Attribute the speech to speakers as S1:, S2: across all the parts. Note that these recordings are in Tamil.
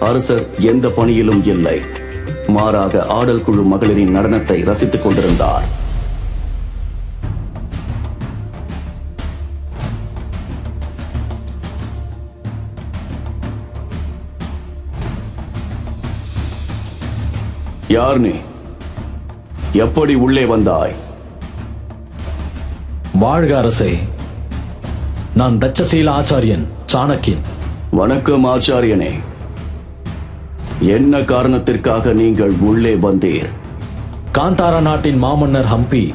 S1: அரசர் எந்த பணியிலும் இல்லை. மாறாக ஆடல் குழு மகளிரின் நடனத்தை ரசித்துக் கொண்டிருந்தார். யார் நீ? எப்படி உள்ளே வந்தாய்?
S2: வாழ்க அரசே. நான் தட்சசீல ஆச்சாரியன் சாணக்கியன்.
S1: வணக்கம் ஆச்சாரியனே. என்ன காரணத்திற்காக நீங்கள் உள்ளே வந்தீர்?
S2: காந்தாரா நாட்டின் மாமன்னர் ஹம்பி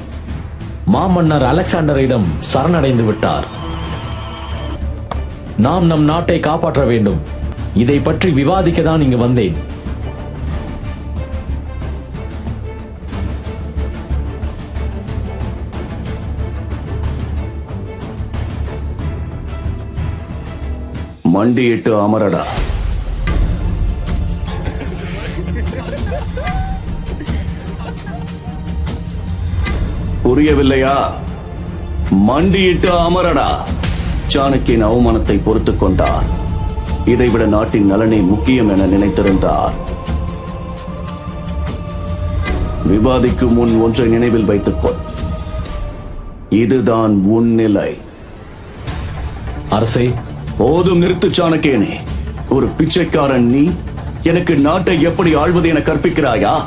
S2: மாமன்னர் அலெக்சாண்டரிடம் சரணடைந்து விட்டார். நாம் நம் நாட்டை காப்பாற்ற வேண்டும். இதை பற்றி விவாதிக்க தான் இங்கு வந்தேன்.
S1: மண்டியிட்டு அமரடா. புரியவில்லையா? மண்டியிட்டு அமரடா. சாணக்கியன் அவமானத்தை பொறுத்துக் கொண்டார் இதைவிட நாட்டின் நலனே முக்கியம் என நினைத்திருந்தார். விவாதிக்கும் முன் ஒன்றை நினைவில் வைத்துக் கொள். இதுதான் உன் நிலை.
S2: அரசே
S1: போதும் நிறுத்து சாணக்கேனே ஒரு பிச்சைக்காரன் நீ எனக்கு நாட்டை எப்படி ஆழ்வது என கற்பிக்கிறாயா?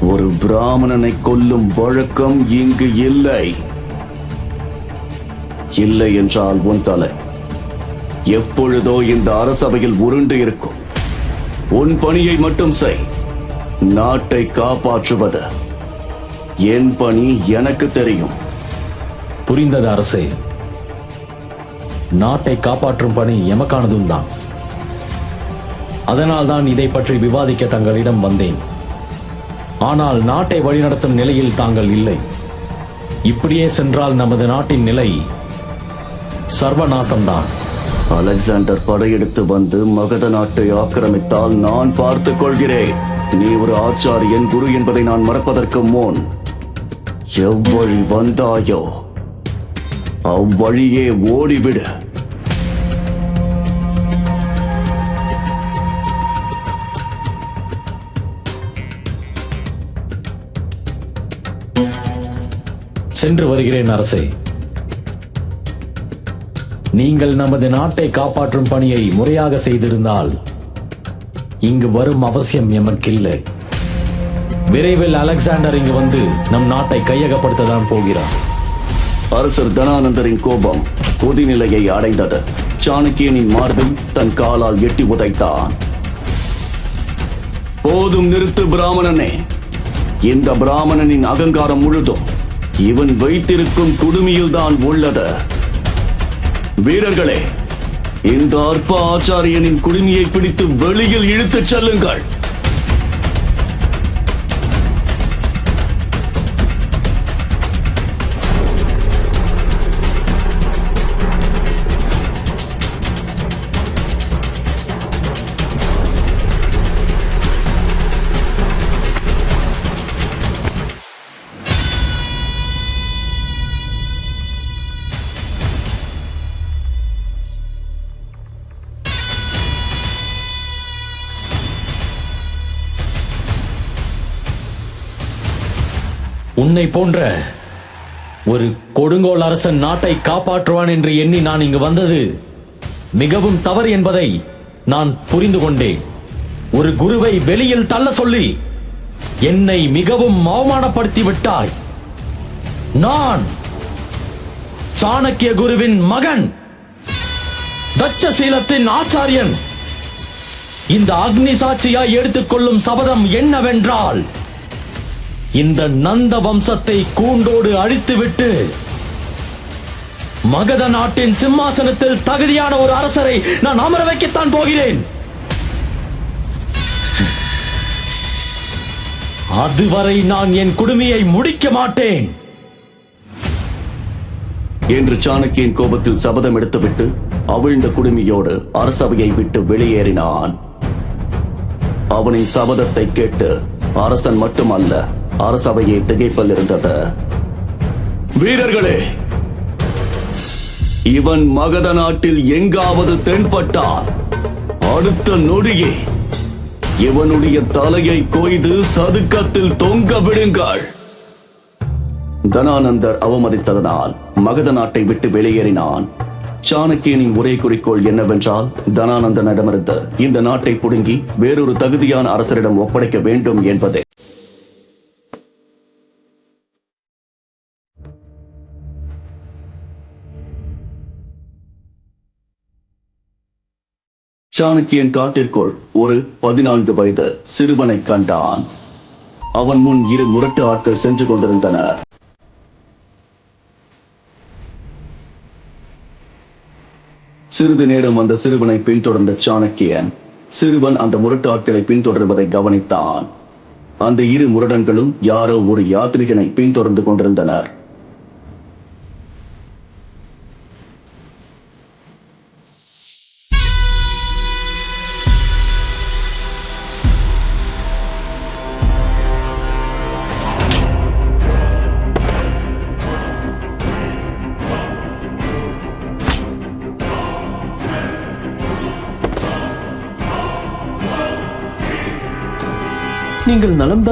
S1: ஒரு பிராமணனை கொல்லும் வழக்கம் இங்கு இல்லை. இல்லை என்றால் உன் தலை எப்பொழுதோ இந்த அரசவையில் உருண்டு இருக்கும். உன் பணியை மட்டும் செய். நாட்டை காப்பாற்றுவது என் பணி எனக்கு தெரியும்.
S2: புரிந்தது அரசே. நாட்டை காப்பாற்றும் பணி எமக்கானதும் தான். அதனால் தான் இதை பற்றி விவாதிக்க தங்களிடம் வந்தேன். ஆனால் நாட்டை வழிநடத்தும் நிலையில் தாங்கள் இல்லை. இப்படியே சென்றால் நமது நாட்டின் நிலை சர்வநாசம்தான்.
S1: அலெக்சாண்டர் படையெடுத்து வந்து மகத நாட்டை ஆக்கிரமித்தால் நான் பார்த்துக் கொள்கிறேன். நீ ஒரு ஆச்சாரியன் குரு என்பதை நான் மறப்பதற்கு முன் எவ்வழி வந்தாயோ அவ்வழியே ஓடிவிடு.
S2: சென்று வருகிறேன் அரசை. நீங்கள் நமது நாட்டை காப்பாற்றும் பணியை முறையாக செய்திருந்தால் இங்கு வரும் அவசியம் எமக்கில்லை. விரைவில் அலெக்சாண்டர் இங்கு வந்து நம் நாட்டை கையகப்படுத்ததான் போகிறார்.
S1: அரசர் தனானந்தரின் கோபம் கொதிநிலையை அடைந்தது. சாணக்கியனின் மார்பில் தன் காலால் எட்டி உதைத்தான். போதும் நிறுத்து பிராமணனே. இந்த பிராமணனின் அகங்காரம் முழுதும் இவன் வைத்திருக்கும் குடுமியில்தான் உள்ளது. வீரர்களே இந்த அற்ப ஆச்சாரியனின் குடுமியை பிடித்து வெளியில் இழுத்துச் செல்லுங்கள்.
S2: உன்னை போன்ற ஒரு கொடுங்கோல் அரசன் நாட்டை காப்பாற்றுவான் என்று எண்ணி நான் இங்கு வந்தது மிகவும் தவறு என்பதை நான் புரிந்து கொண்டேன். ஒரு குருவை வெளியில் தள்ள சொல்லி என்னை மிகவும் அவமானப்படுத்தி விட்டாய். நான் சாணக்கிய குருவின் மகன் தட்சசீலத்தின் ஆச்சாரியன். இந்த அக்னி சாட்சியாய் எடுத்துக்கொள்ளும் சபதம் என்னவென்றால் இந்த நந்த வம்சத்தை கூண்டோடு அழித்துவிட்டு மகத நாட்டின் சிம்மாசனத்தில் தகுதியான ஒரு அரசரை நான் அமர வைக்கத்தான் போகிறேன். அதுவரை நான் என் குடுமையை முடிக்க மாட்டேன்.
S1: என்று சாணக்கியன் கோபத்தில் சபதம் எடுத்துவிட்டு அவிழ்ந்த குடுமியோடு அரசவையை விட்டு வெளியேறினான். அவனின் சபதத்தை கேட்டு அரசன் மட்டுமல்ல அரசவையை திகைப்பில் இருந்தது. வீரர்களே இவன் மகத நாட்டில் எங்காவது தென்பட்டால் அடுத்த நொடியே இவனுடைய தலையை கொய்து சதுக்கத்தில் தொங்க விடுங்கள். தனானந்தர் அவமதித்ததனால் மகத நாட்டை விட்டு வெளியேறினான். சாணக்கியனின் ஒரே குறிக்கோள் என்னவென்றால் தனானந்தனிடமிருந்து இந்த நாட்டை புடுங்கி வேறொரு தகுதியான அரசரிடம் ஒப்படைக்க வேண்டும் என்பதே. சாணக்கியன் காட்டிற்குள் ஒரு பதினான்கு வயது சிறுவனை கண்டான். அவன் முன் இரு முரட்டு ஆட்கள் சென்று கொண்டிருந்தனர். சிறிது நேரம் அந்த சிறுவனை பின்தொடர்ந்த சாணக்கியன் சிறுவன் அந்த முரட்டு ஆட்களை பின்தொடர்வதை கவனித்தான். அந்த இரு முரடன்களும் யாரோ ஒரு யாத்ரிகனை பின்தொடர்ந்து கொண்டிருந்தனர்.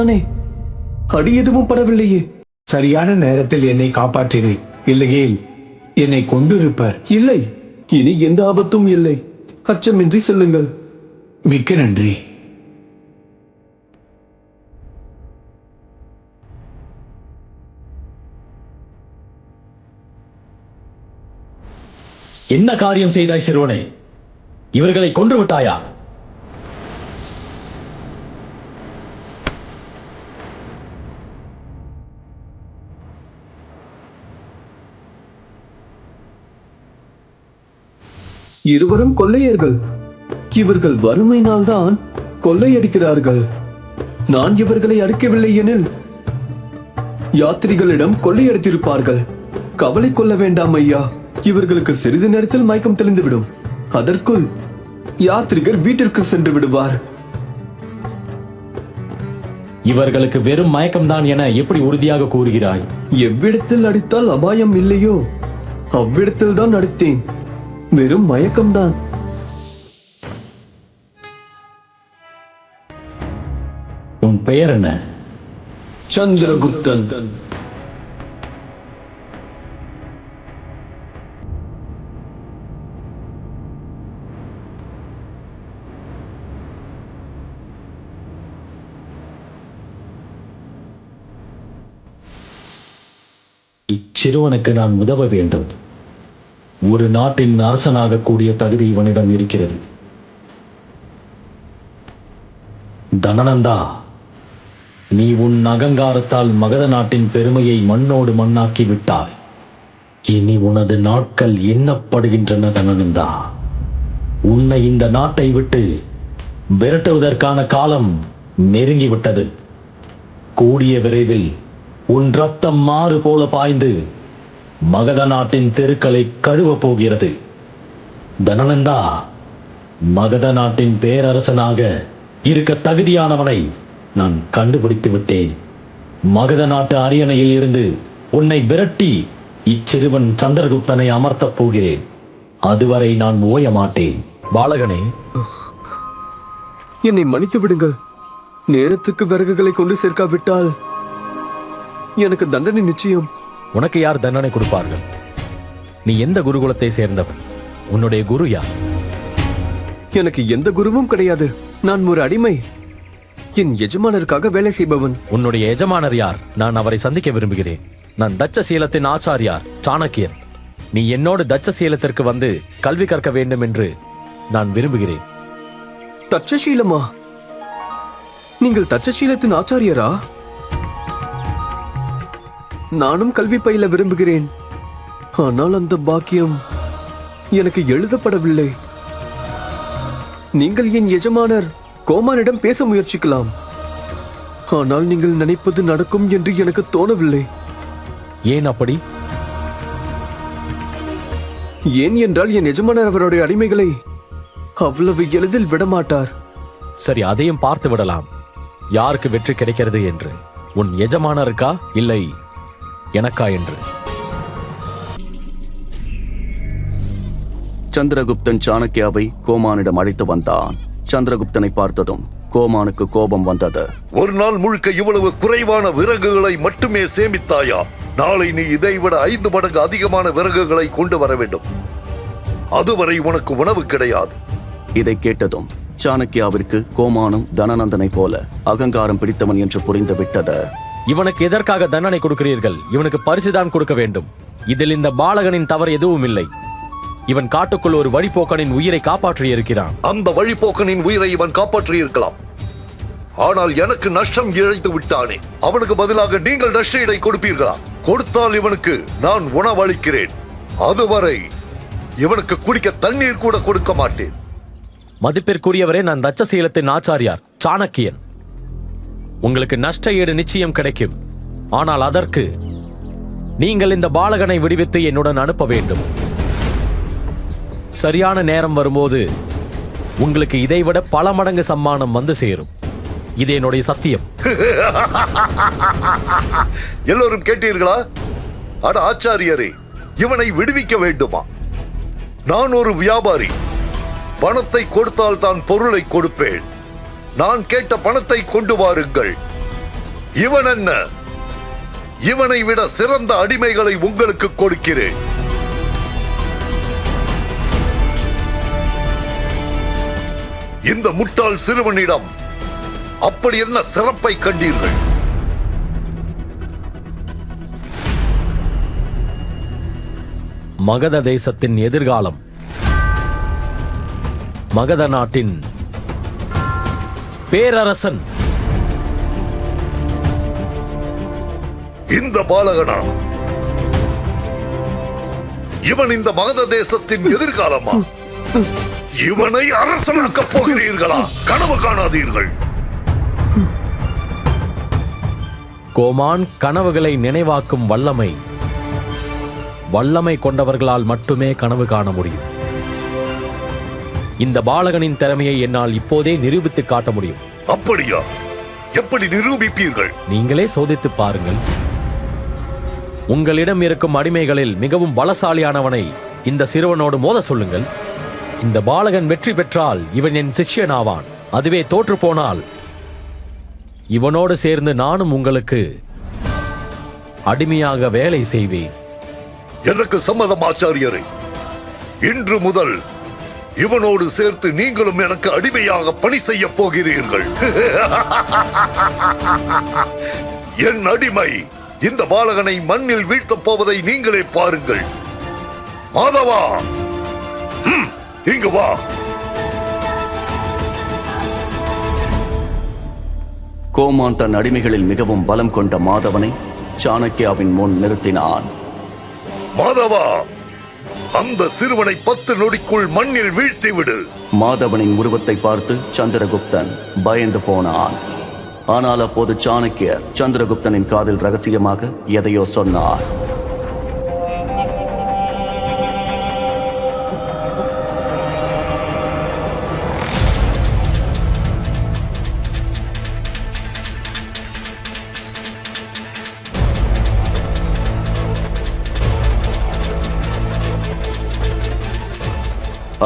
S3: நலம்தானே அடி எதுவும் படவில்லையே.
S4: சரியான நேரத்தில் என்னை காப்பாற்றினேன் இல்லையே? என்னை கொண்டிருப்பர்
S3: இல்லை. இனி எந்த ஆபத்தும் இல்லை. அச்சமின்றி செல்லுங்கள்.
S4: மிக்க நன்றி.
S2: என்ன காரியம் செய்தாய் சிறுவனே? இவர்களை கொன்று விட்டாயா?
S3: இருவரும் கொள்ளையர்கள். இவர்கள் வறுமையினால்தான் கொள்ளையடிக்கிறார்கள். நான் இவர்களை அடிக்கவில்லை எனில் யாத்திரிகளிடம் கொள்ளையடித்திருப்பார்கள். கவலை கொள்ள வேண்டாம் ஐயா. இவர்களுக்கு சிறிது நேரத்தில் மயக்கம் தெளிந்துவிடும். அதற்குள் யாத்ரிகர் வீட்டிற்கு சென்று விடுவார்.
S2: இவர்களுக்கு வெறும் மயக்கம்தான் என எப்படி உறுதியாக கூறுகிறாய்?
S3: எவ்விடத்தில் அடித்தால் அபாயம் இல்லையோ? அவ்விடத்தில் தான் அடித்தேன் வெறும் மயக்கம்தான்.
S2: உன் பெயர் என்ன?
S3: சந்திரகுப்தன்.
S2: இச்சிறுவனுக்கு நான் உதவ வேண்டும். ஒரு நாட்டின் அரசனாக கூடிய தகுதி இவனிடம் இருக்கிறது. தனநந்தா நீ உன் அகங்காரத்தால் மகத நாட்டின் பெருமையை மண்ணோடு மண்ணாக்கி விட்டாய். இனி உனது நாட்கள் எண்ணப்படுகின்றன தனநந்தா உன்னை இந்த நாட்டை விட்டு விரட்டுவதற்கான காலம் நெருங்கிவிட்டது. கூடிய விரைவில் உன் ரத்தம் மாறு போல பாய்ந்து மகத நாட்டின் தெருக்களை கழுவப் போகிறது. தனநந்தா மகத நாட்டின் பேரரசனாக இருக்க தகுதியானவனை நான் கண்டுபிடித்து விட்டேன். மகத நாட்டு அரியணையில் இருந்து உன்னை விரட்டி இச்சிறுவன் சந்திரகுப்தனை அமர்த்தப் போகிறேன். அதுவரை நான் ஓய மாட்டேன். பாலகனே.
S3: என்னை மன்னித்து விடுங்கள். நேரத்துக்கு விறகுகளை கொண்டு சேர்க்காவிட்டால் எனக்கு தண்டனை நிச்சயம்.
S2: உனக்கு யார் தண்டனை கொடுப்பார்கள்? நீ எந்த குருகுலத்தை சேர்ந்தவன்? உன்னுடைய குரு யார்?
S3: எனக்கு எந்த குருவும் கிடையாது. நான் ஒரு அடிமை. என் எஜமானருக்காக வேலை செய்பவன்.
S2: உன்னுடைய எஜமானர் யார்? நான் அவரை சந்திக்க விரும்புகிறேன். நான் தட்சசீலத்தின் ஆச்சாரியார் சாணக்கியன். நீ என்னோடு தட்சசீலத்திற்கு வந்து கல்வி கற்க வேண்டும் என்று நான் விரும்புகிறேன்.
S3: தட்சசீலமா? நீங்கள் தட்சசீலத்தின் ஆச்சாரியரா? நானும் கல்வி பயில விரும்புகிறேன். ஆனால் அந்த பாக்கியம் எனக்கு எழுதப்படவில்லை. நீங்கள் என் எஜமானர் கோமானிடம் பேச முயற்சிக்கலாம். ஆனால் நீங்கள் நினைப்பது நடக்கும் என்று எனக்கு தோணவில்லை.
S2: ஏன் அப்படி?
S3: ஏன் என்றால் என் எஜமானர் அவருடைய அடிமைகளை அவ்வளவு எளிதில் விடமாட்டார்.
S2: சரி அதையும் பார்த்து விடலாம். யாருக்கு வெற்றி கிடைக்கிறது என்று? உன் எஜமானருக்கா? இல்லை எனக்கா என்று.
S1: சந்திரகுப்தன் சாணக்கியாவை கோமானிடம் அழைத்து வந்தான். சந்திரகுப்தனை பார்த்ததும் கோமானுக்கு கோபம் வந்தது.
S5: ஒரு நாள் முழுக்க இவ்வளவு குறைவான விறகுகளை மட்டுமே சேமித்தாயா? நாளை நீ இதைவிட ஐந்து மடங்கு அதிகமான விறகுகளை கொண்டு வர வேண்டும். அதுவரை உனக்கு உணவு கிடையாது.
S1: இதை கேட்டதும் சாணக்கியாவிற்கு கோமானும் தனநந்தனை போல அகங்காரம் பிடித்தவன் என்று புரிந்து விட்டது
S2: இவனுக்கு எதற்காக தண்டனை கொடுக்கிறீர்கள்? இவனுக்கு பரிசுதான் கொடுக்க வேண்டும். இதில் இந்த பாலகனின் தவறு எதுவும் இல்லை. இவன் காட்டுக்குள் ஒரு வழிபோக்கனின் உயிரை காப்பாற்றி இருக்கிறான்
S5: அந்த வழிபோக்கனின் உயிரை இவன் காப்பாற்றி இருக்கலாம் ஆனால் எனக்கு நஷ்டம் இழைத்து விட்டானே. அவனுக்கு பதிலாக நீங்கள் நஷ்டஈடை கொடுப்பீர்களா? கொடுத்தால் இவனுக்கு நான் உணவளிக்கிறேன். அதுவரை இவனுக்கு குடிக்க தண்ணீர் கூட கொடுக்க மாட்டேன்.
S2: மதிப்பிற்குரியவரே நான் தட்சசீலத்தின் ஆச்சாரியார் சாணக்கியன். உங்களுக்கு நஷ்ட ஈடு நிச்சயம் கிடைக்கும். ஆனால் அதற்கு நீங்கள் இந்த பாலகனை விடுவித்து என்னுடன் அனுப்ப வேண்டும். சரியான நேரம் வரும்போது உங்களுக்கு இதைவிட பல மடங்கு சம்மானம் வந்து சேரும். இது என்னுடைய சத்தியம்.
S5: எல்லோரும் கேட்டீர்களா? அட ஆச்சாரியரே இவனை விடுவிக்க வேண்டுமா? நான் ஒரு வியாபாரி. பணத்தை கொடுத்தால் தான் பொருளை கொடுப்பேன். நான் கேட்ட பணத்தை கொண்டு வாருங்கள். இவன் என்ன இவனை விட சிறந்த அடிமைகளை உங்களுக்கு கொடுக்கிறேன். இந்த முட்டாள் சிறுவனிடம் அப்படி என்ன சிறப்பை கண்டீர்கள்?
S2: மகத தேசத்தின் எதிர்காலம். மகத நாட்டின் பேரரசன்.
S5: இந்த பாலகனா? இவன் இந்த மகத தேசத்தின் எதிர்காலமா? இவனை அரசனாக்கப் போகிறீர்களா? கனவு காணாதீர்கள்.
S2: கோமான் கனவுகளை நினைவாக்கும் வல்லமை. வல்லமை கொண்டவர்களால் மட்டுமே கனவு காண முடியும். இந்த பாலகனின் திறமையை என்னால் இப்போதே நிரூபித்து காட்ட முடியும்.
S5: அப்படியா? எப்படி நிரூபிப்பீர்கள்?
S2: நீங்களே சோதித்து பாருங்கள். உங்களிடம் இருக்கும் அடிமைகளில் மிகவும் பலசாலியானவனை இந்த சிறுவனோடு மோத சொல்லுங்கள். இந்த பாலகன் வெற்றி பெற்றால் இவன் என் சிஷ்யன் ஆவான் அதுவே தோற்று போனால் இவனோடு சேர்ந்து நானும் உங்களுக்கு அடிமையாக வேலை செய்வேன்.
S5: எனக்கு சம்மதம் ஆச்சாரியரே. இன்று முதல் இவனோடு சேர்த்து நீங்களும் எனக்கு அடிமையாக பணி செய்ய போகிறீர்கள். என் அடிமை இந்த பாலகனை மண்ணில் வீழ்த்தப் போவதை நீங்களே பாருங்கள். மாதவா! இங்கு வா.
S1: கோமான் தன் அடிமைகளில் மிகவும் பலம் கொண்ட மாதவனை சாணக்கியாவின் முன் நிறுத்தினான்.
S5: மாதவா! அந்த சிறுவனை பத்து நொடிக்குள் மண்ணில் வீழ்த்தி விடு.
S1: மாதவனின் உருவத்தை பார்த்து சந்திரகுப்தன் பயந்து போனான். ஆனால் அப்போது சாணக்கியர் சந்திரகுப்தனின் காதில் ரகசியமாக எதையோ சொன்னார்.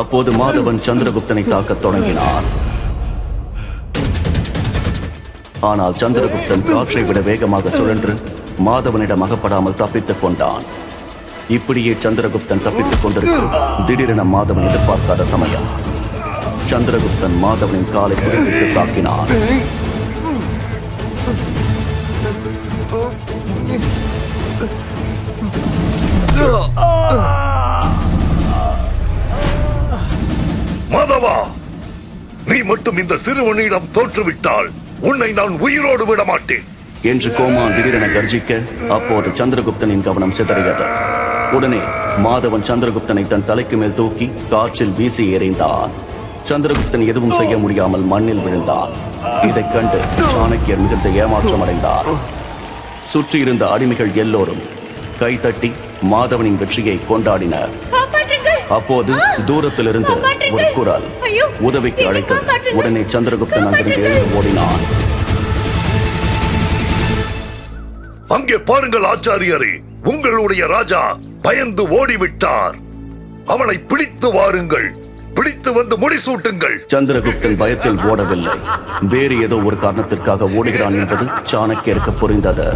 S1: அப்போது மாதவன் சந்திரகுப்தனை தாக்கத் தொடங்கினான். ஆனால் சந்திரகுப்தன் காற்றை விட வேகமாக சுழன்று மாதவனிடம் அகப்படாமல் தப்பித்துக் கொண்டான். இப்படியே சந்திரகுப்தன் தப்பித்துக் கொண்டிருக்கும் திடீரென மாதவன் எதிர்பார்க்காத சமயம். சந்திரகுப்தன் மாதவனின் காலை குடித்து தாக்கினான்.
S5: Oh! நீ மட்டும் இந்த சிறுவனிடம் தோற்றுவிட்டால் உன்னை நான் உயிரோடு விட மாட்டேன்
S1: என்று கோமான் திடீரென கர்ஜிக்க அப்போது சந்திரகுப்தனின் கவனம் சிதறியது. உடனே மாதவன் சந்திரகுப்தனை தன் தலைக்கு மேல் தூக்கி காற்றில் வீசி எறிந்தான். சந்திரகுப்தன் எதுவும் செய்ய முடியாமல் மண்ணில் விழுந்தான். இதைக் கண்டு சாணக்கியர் மிகுந்த ஏமாற்றம் அடைந்தார். சுற்றியிருந்த அடிமைகள் எல்லோரும் கைதட்டி மாதவனின் வெற்றியை கொண்டாடினர். அப்போது தூரத்திலிருந்து ஒரு. குரல் உதவிக்கு அழைத்தது.
S6: காப்பாற்றுங்கள்.
S1: உடனே சந்திரகுப்தன் அங்கிருந்து எழுந்து ஓடினான்.
S5: அங்கே பாருங்கள் ஆச்சாரியரே உங்களுடைய ராஜா பயந்து ஓடிவிட்டார். அவனை பிடித்து வாருங்கள் பிடித்து வந்து முடிசூட்டுங்கள்.
S1: சந்திரகுப்தன் பயத்தில் ஓடவில்லை. வேறு ஏதோ ஒரு காரணத்திற்காக ஓடுகிறான் என்பது சாணக்கியருக்கு புரிந்தது.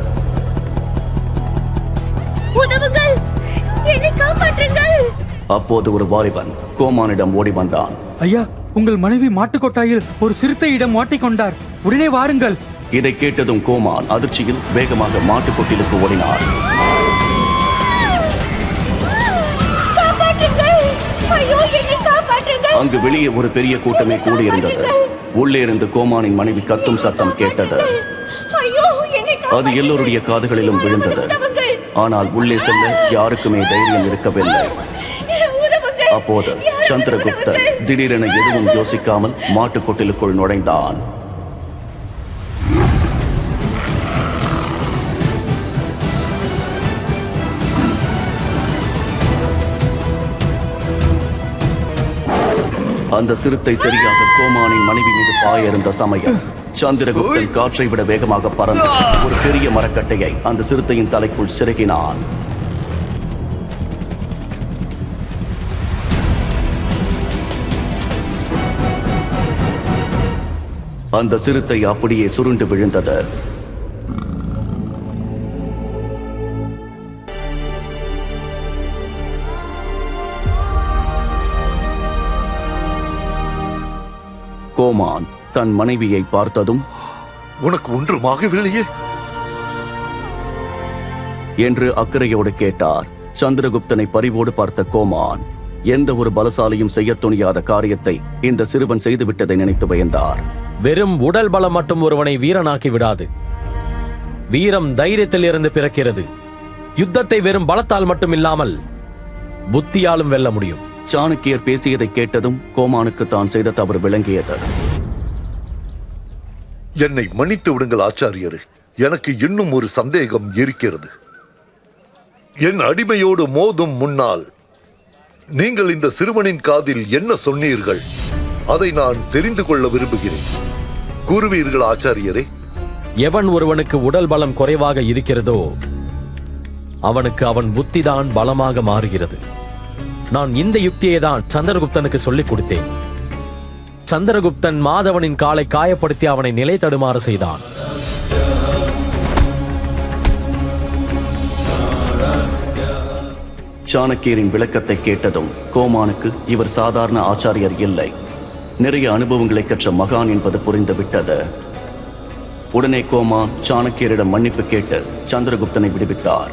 S6: உதவுங்கள்! என்னை காப்பாற்றுங்கள்!
S1: அப்போது ஒரு வாலிபன் கோமானிடம் ஓடி வந்தான்.
S7: ஐயா உங்கள் மனைவி மாட்டுக்கொட்டாயில் ஒரு சிறுத்தையிடம் மாட்டிக்கொண்டார் உடனே வாருங்கள்.
S1: இதை கேட்டதும் கோமான் அதிர்ச்சியில் வேகமாக மாட்டுக்கொட்டிலுக்கு ஓடினார் அங்கு வெளியே ஒரு பெரிய கூட்டமே கூடியிருந்தது. உள்ளே இருந்து கோமானின் மனைவி கத்தும் சத்தம் கேட்டது.
S6: ஐயோ என்னை
S1: அது எல்லோருடைய காதுகளிலும் விழுந்தது. ஆனால் உள்ளே செல்ல யாருக்குமே தைரியம் இருக்கவில்லை. அப்போது சந்திரகுப்தர் திடீரென எதுவும் யோசிக்காமல் மாட்டுக்கொட்டிலுக்குள் நுழைந்தான். அந்த சிறுத்தை சரியாக கோமானின் மனைவி மீது பாய இருந்த சமயம் சந்திரகுப்தன் காற்றை விட வேகமாக பறந்து ஒரு பெரிய மரக்கட்டையை அந்த சிறுத்தையின் தலைக்குள் சிறுகினான் அந்த சிறுத்தை அப்படியே சுருண்டு விழுந்தது. கோமான் தன் மனைவியை பார்த்ததும்
S5: உனக்கு ஒன்றுமாகவில்லையே
S1: என்று அக்கறையோடு கேட்டார். சந்திரகுப்தனை பரிவோடு பார்த்த கோமான் எந்த ஒரு பலசாலியும் செய்யத் துணியாத காரியத்தை இந்த சிறுவன் செய்துவிட்டதை நினைத்து பயந்தார்.
S2: வெறும் உடல் பலம் மட்டும் ஒருவனை வீரனாக்கி விடாது. வீரம் தைரியத்தில் இருந்து பிறக்கிறது. யுத்தத்தை வெறும் பலத்தால் மட்டும் இல்லாமல் புத்தியாலும் வெல்ல முடியும்.
S1: சாணக்கியர் பேசியதை கேட்டதும் கோமானுக்கு தான் செய்த தவறு விளங்கியது.
S5: என்னை மன்னித்து விடுங்கள் ஆச்சாரியரே. எனக்கு இன்னும் ஒரு சந்தேகம் இருக்கிறது. என் அடிமையோடு மோதும் முன்னால் நீங்கள் இந்த சிறுவனின் காதில் என்ன சொன்னீர்கள்? அதை நான் தெரிந்து கொள்ள விரும்புகிறேன். கூறுவீர்கள் ஆச்சாரியரே.
S2: எவன் ஒருவனுக்கு உடல் பலம் குறைவாக இருக்கிறதோ அவனுக்கு அவன் புத்திதான் பலமாக மாறுகிறது. நான் இந்த யுக்தியை தான் சந்திரகுப்தனுக்கு சொல்லிக் கொடுத்தேன். சந்திரகுப்தன் மாதவனின் காலை காயப்படுத்தி அவனை நிலை தடுமாற செய்தான்.
S1: சாணக்கியரின் விளக்கத்தை கேட்டதும் கோமானுக்கு இவர் சாதாரண ஆச்சாரியர் இல்லை. நிறைய அனுபவங்களை கற்ற மகான் என்பது புரிந்துவிட்டது. உடனே கோமா சாணக்கியரிடம் மன்னிப்பு கேட்டு சந்திரகுப்தனை விடுவித்தார்.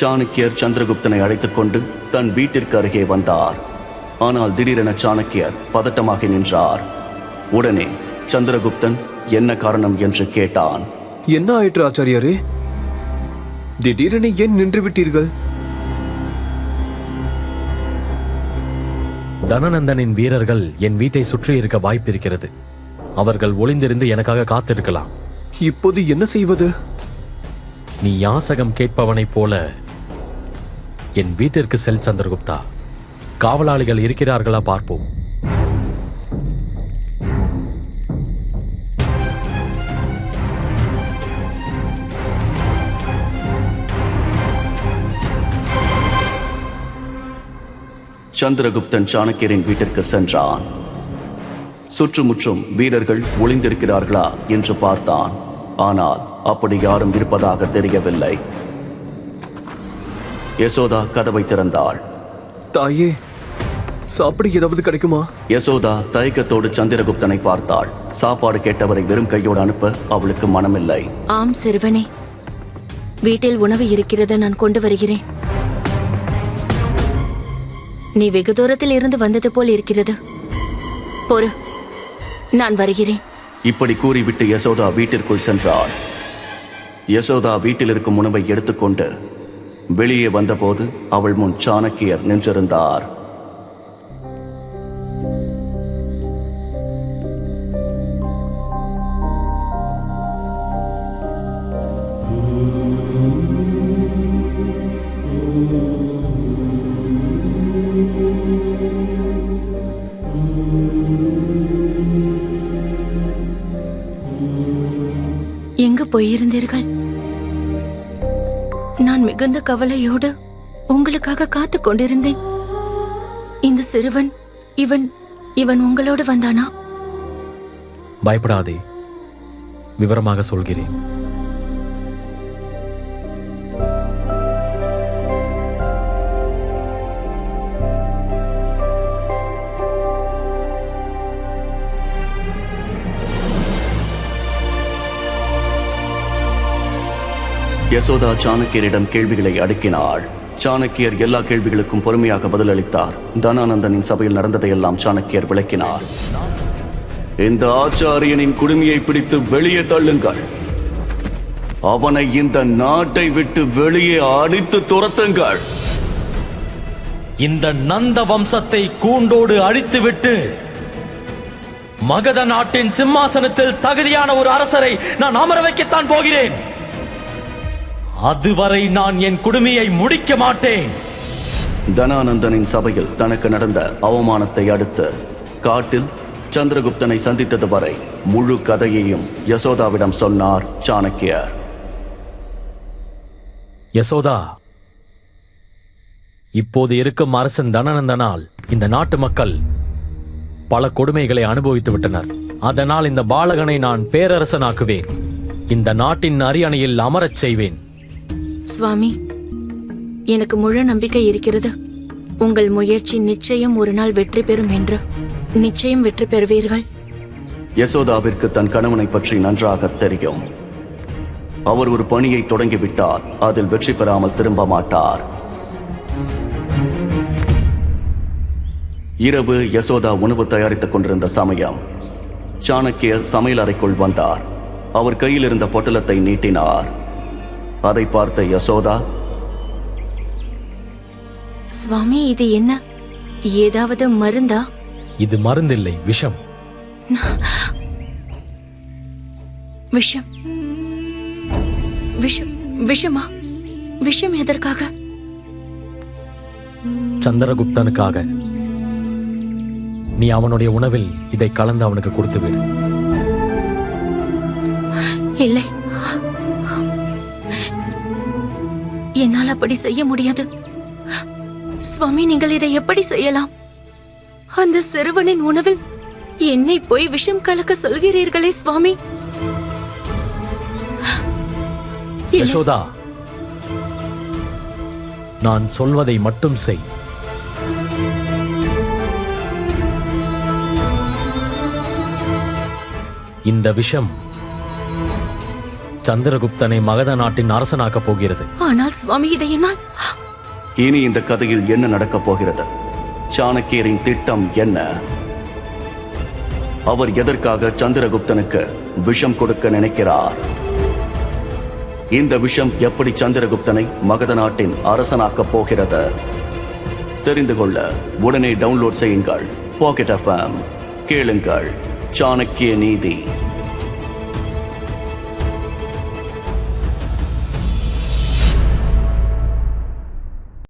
S1: சாணக்கியர் சந்திரகுப்தனை அழைத்துக் கொண்டு தன் வீட்டிற்கு அருகே வந்தார். ஆனால் திடீரென சாணக்கியர் பதட்டமாக நின்றார். உடனே சந்திரகுப்தன் என்ன காரணம் என்று கேட்டான்.
S3: என்ன ஆயிற்று ஆச்சாரியாரே? திடீரென ஏன் நின்று விட்டீர்கள்
S2: தனநந்தனின் வீரர்கள் என் வீட்டை சுற்றி இருக்க வாய்ப்பிருக்கிறது. அவர்கள் ஒளிந்திருந்து எனக்காக காத்திருக்கலாம்.
S3: இப்போது என்ன செய்வது?
S2: நீ யாசகம் கேட்பவனைப் போல என் வீட்டிற்கு செல் சந்திரகுப்தா. காவலாளிகள் இருக்கிறார்களா பார்ப்போம்.
S1: சந்திரகுப்தன் சாணக்கியரின் வீட்டிற்கு சென்றான். சுற்றுமுற்றும் வீரர்கள் ஒளிந்திருக்கிறார்களா என்று பார்த்தான். ஆனால் அப்படி யாரும் இருப்பதாக தெரியவில்லை. யசோதா கதவை திறந்தாள்.
S3: தாயே சாப்பிட ஏதாவது கிடைக்குமா?
S1: யசோதா தயக்கத்தோடு சந்திரகுப்தனை பார்த்தாள். சாப்பாடு கேட்டவரை வெறும் கையோடு அனுப்ப அவளுக்கு மனமில்லை.
S6: ஆம் சிறுவனே. வீட்டில் உணவு இருக்கிறது நான் கொண்டு வருகிறேன். நீ வெகு தூரத்தில் இருந்து வந்தது போல் இருக்கிறது. பொறு நான் வருகிறேன்.
S1: இப்படி கூறிவிட்டு யசோதா வீட்டிற்குள் சென்றாள். யசோதா வீட்டில் இருக்கும் உணவை எடுத்துக்கொண்டு வெளியே வந்தபோது அவள் முன் சாணக்கியர் நின்றிருந்தார்.
S6: எங்கு போயிருந்தீர்கள்? நான் மிகுந்த கவலையோடு உங்களுக்காக காத்து கொண்டிருந்தேன். இந்த சிறுவன் இவன் இவன் உங்களோடு வந்தானா?
S2: பயப்படாதே. விவரமாக சொல்கிறேன்.
S1: யசோதா சாணக்கியரிடம் கேள்விகளை அடுக்கினாள். சாணக்கியர் எல்லா கேள்விகளுக்கும் பொறுமையாக பதிலளித்தார். தனானந்தனின் சபையில் நடந்ததையெல்லாம் சாணக்கியர் விளக்கினார். இந்த ஆச்சாரியனின் குடுமையை பிடித்து வெளியே தள்ளுங்கள். அவனை இந்த நாட்டை விட்டு வெளியே அடித்து துரத்துங்கள்.
S2: இந்த நந்த வம்சத்தை கூண்டோடு அழித்துவிட்டு மகத நாட்டின் சிம்மாசனத்தில் தகுதியான ஒரு அரசரை நான் அமர வைக்கத்தான் போகிறேன். அதுவரை நான் என் குடுமையை முடிக்க மாட்டேன்.
S1: தனானந்தனின் சபையில் தனக்கு நடந்த அவமானத்தை அடுத்து காட்டில் சந்திரகுப்தனை சந்தித்தது வரை முழு கதையையும் யசோதாவிடம் சொன்னார் சாணக்கியர்.
S2: யசோதா இப்போது இருக்கும் அரசன் தனநந்தனால் இந்த நாட்டு மக்கள் பல கொடுமைகளை அனுபவித்து விட்டனர். அதனால் இந்த பாலகனை நான் பேரரசனாக்குவேன். இந்த நாட்டின் அரியணையில் அமரச் செய்வேன்.
S6: சுவாமி எனக்கு முழு நம்பிக்கை இருக்கிறது. உங்கள் முயற்சி நிச்சயம் ஒரு நாள் வெற்றி பெறும் என்று. நிச்சயம் வெற்றி பெறுவீர்கள்.
S1: யசோதாவிற்கு தன் கணவனை பற்றி நன்றாக தெரியும். அவர் ஒரு பணியை தொடங்கிவிட்டார். அதில் வெற்றி பெறாமல் திரும்ப மாட்டார். இரவு யசோதா உணவு தயாரித்துக் கொண்டிருந்த சமயம். சாணக்கியர் சமையல் அறைக்குள் வந்தார். அவர் கையில் இருந்த பொட்டலத்தை நீட்டினார். அதை பார்த்த யசோதா
S6: சுவாமி இது என்ன? ஏதாவது மருந்தா?
S2: இது மருந்தில்லை விஷம்.
S6: விஷம். விஷம் விஷமா? விஷம் எதற்காக?
S2: சந்திரகுப்தனுக்காக. நீ அவனுடைய உணவில் இதை கலந்து அவனுக்கு கொடுத்து விடு.
S6: இல்லை. என்னால் அப்படி செய்ய முடியாது. சுவாமி நீங்கள் இதை எப்படி செய்யலாம்? அந்த சிறுவனின் உணவில் என்னை போய் விஷம் கலக்க சொல்கிறீர்களே சுவாமி.
S2: யசோதா நான் சொல்வதை மட்டும் செய். இந்த விஷம் சந்திரகுப்தனை மகத நாட்டின் அரசனாக்கப் போகிறது.
S6: ஆனால் சுவாமி இதை என்னால்
S1: இனி இந்த கதையில் என்ன நடக்கப் போகிறது? சாணக்கியரின் திட்டம் என்ன? அவர் எதற்காக சந்திரகுப்தனுக்கு விஷம் கொடுக்க நினைக்கிறார்? இந்த விஷம் எப்படி சந்திரகுப்தனை மகத நாட்டின் அரசனாக்கப் போகிறது? தெரிந்து கொள்ள உடனே டவுன்லோட் செய்யுங்கள். பாக்கெட் எஃப்எம் கேளுங்கள். சாணக்கிய நீதி.